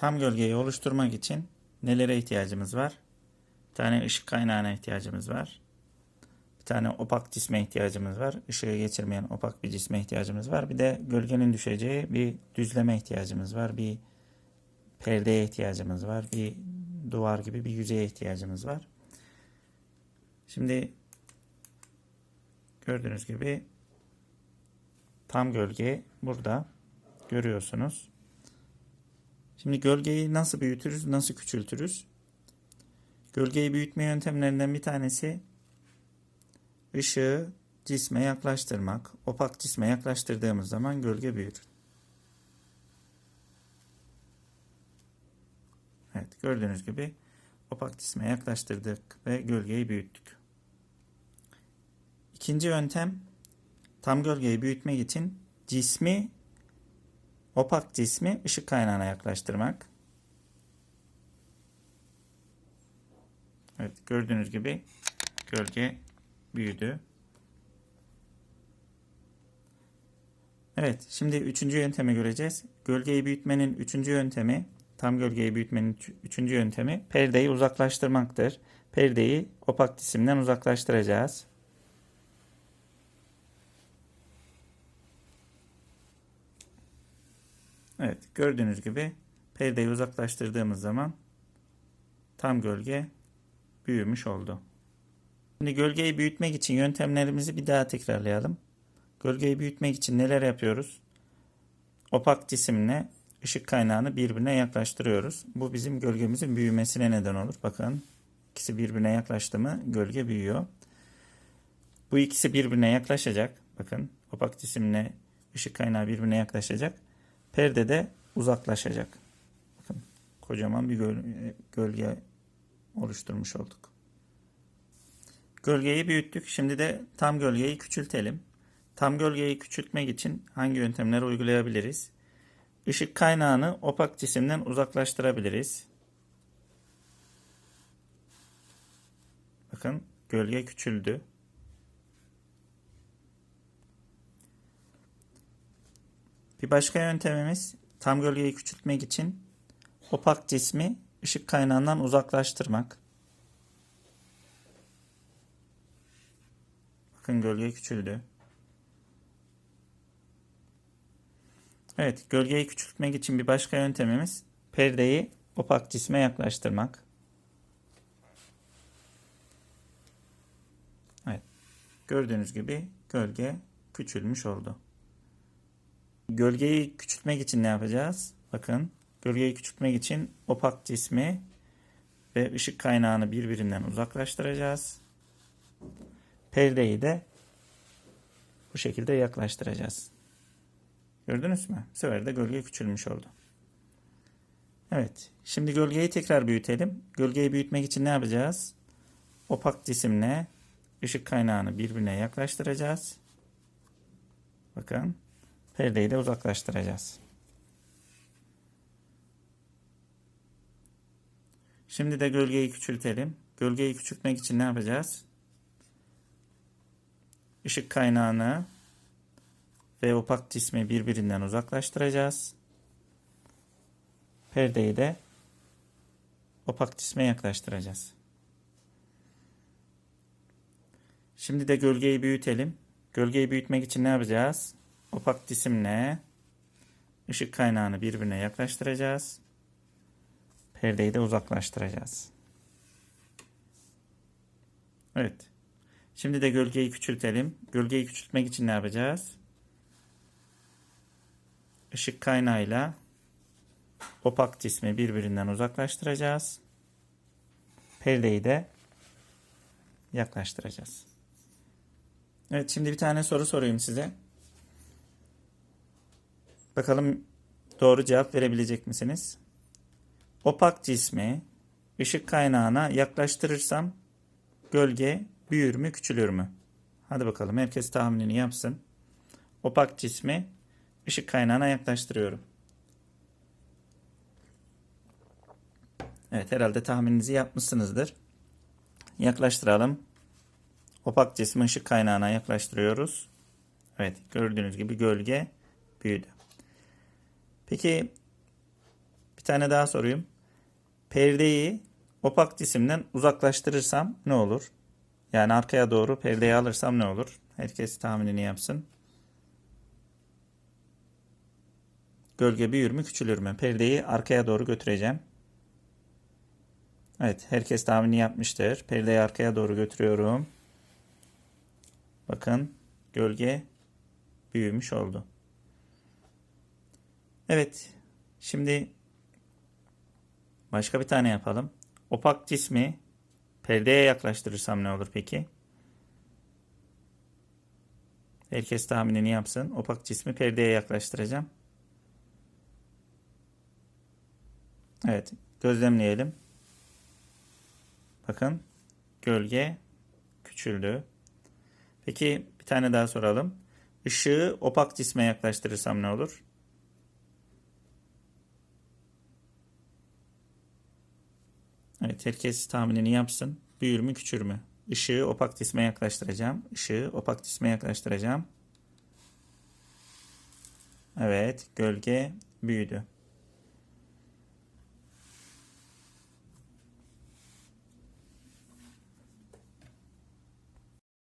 tam gölgeyi oluşturmak için nelere ihtiyacımız var? Bir tane ışık kaynağına ihtiyacımız var. Bir tane opak cisme ihtiyacımız var. Işığı geçirmeyen opak bir cisme ihtiyacımız var. Bir de gölgenin düşeceği bir düzleme ihtiyacımız var. Bir perdeye ihtiyacımız var. Bir duvar gibi bir yüzeye ihtiyacımız var. Şimdi gördüğünüz gibi tam gölge burada görüyorsunuz. Şimdi gölgeyi nasıl büyütürüz, nasıl küçültürüz? Gölgeyi büyütme yöntemlerinden bir tanesi ışığı cisme yaklaştırmak. Opak cisme yaklaştırdığımız zaman gölge büyür. Evet gördüğünüz gibi opak cisme yaklaştırdık ve gölgeyi büyüttük. İkinci yöntem tam gölgeyi büyütmek için cismi opak cismi ışık kaynağına yaklaştırmak. Evet gördüğünüz gibi gölge büyüdü. Evet şimdi üçüncü yöntemi göreceğiz. Gölgeyi büyütmenin üçüncü yöntemi tam gölgeyi büyütmenin üç- üçüncü yöntemi perdeyi uzaklaştırmaktır. Perdeyi opak cisimden uzaklaştıracağız. Evet gördüğünüz gibi perdeyi uzaklaştırdığımız zaman tam gölge büyümüş oldu. Şimdi gölgeyi büyütmek için yöntemlerimizi bir daha tekrarlayalım. Gölgeyi büyütmek için neler yapıyoruz? Opak cisimle ışık kaynağını birbirine yaklaştırıyoruz. Bu bizim gölgemizin büyümesine neden olur. Bakın ikisi birbirine yaklaştı mı gölge büyüyor. Bu ikisi birbirine yaklaşacak. Bakın opak cisimle ışık kaynağı birbirine yaklaşacak. Perde de uzaklaşacak. Bakın kocaman bir göl- gölge oluşturmuş olduk. Gölgeyi büyüttük. Şimdi de tam gölgeyi küçültelim. Tam gölgeyi küçültmek için hangi yöntemleri uygulayabiliriz? Işık kaynağını opak cisimden uzaklaştırabiliriz. Bakın gölge küçüldü. Bir başka yöntemimiz tam gölgeyi küçültmek için opak cismi ışık kaynağından uzaklaştırmak. Bakın gölge küçüldü. Evet, gölgeyi küçültmek için bir başka yöntemimiz perdeyi opak cisme yaklaştırmak. Evet. Gördüğünüz gibi gölge küçülmüş oldu. Gölgeyi küçültmek için ne yapacağız? Bakın, gölgeyi küçültmek için opak cismi ve ışık kaynağını birbirinden uzaklaştıracağız. Perdeyi de bu şekilde yaklaştıracağız. Gördünüz mü? Bu sefer de gölge küçülmüş oldu. Evet. Şimdi gölgeyi tekrar büyütelim. Gölgeyi büyütmek için ne yapacağız? Opak cisimle ışık kaynağını birbirine yaklaştıracağız. Bakın. Perdeyi de uzaklaştıracağız. Şimdi de gölgeyi küçültelim. Gölgeyi küçültmek için ne yapacağız? Işık kaynağını ve opak cismi birbirinden uzaklaştıracağız. Perdeyi de opak cisme yaklaştıracağız. Şimdi de gölgeyi büyütelim. Gölgeyi büyütmek için ne yapacağız? Opak cisimle ışık kaynağını birbirine yaklaştıracağız. Perdeyi de uzaklaştıracağız. Evet. Şimdi de gölgeyi küçültelim. Gölgeyi küçültmek için ne yapacağız? Işık kaynağıyla opak cismi birbirinden uzaklaştıracağız. Perdeyi de yaklaştıracağız. Evet şimdi bir tane soru sorayım size. Bakalım doğru cevap verebilecek misiniz? Opak cismi ışık kaynağına yaklaştırırsam gölge büyür mü küçülür mü? Hadi bakalım herkes tahminini yapsın. Opak cismi ışık kaynağına yaklaştırıyorum. Evet herhalde tahmininizi yapmışsınızdır. Yaklaştıralım. Opak cismi ışık kaynağına yaklaştırıyoruz. Evet gördüğünüz gibi gölge büyüdü. Peki bir tane daha sorayım. Perdeyi opak cisimden uzaklaştırırsam ne olur? Yani arkaya doğru perdeyi alırsam ne olur? Herkes tahminini yapsın. Gölge büyür mü küçülür mü? Perdeyi arkaya doğru götüreceğim. Evet herkes tahmini yapmıştır. Perdeyi arkaya doğru götürüyorum. Bakın gölge büyümüş oldu. Evet şimdi başka bir tane yapalım. Opak cismi perdeye yaklaştırırsam ne olur peki? Herkes tahminini yapsın. Opak cismi perdeye yaklaştıracağım. Evet, gözlemleyelim. Bakın, gölge küçüldü. Peki bir tane daha soralım. Işığı opak cisme yaklaştırırsam ne olur? Evet, herkes tahminini yapsın. Büyür mü, küçülür mü? Işığı opak cisme yaklaştıracağım. Işığı opak cisme yaklaştıracağım. Evet, gölge büyüdü.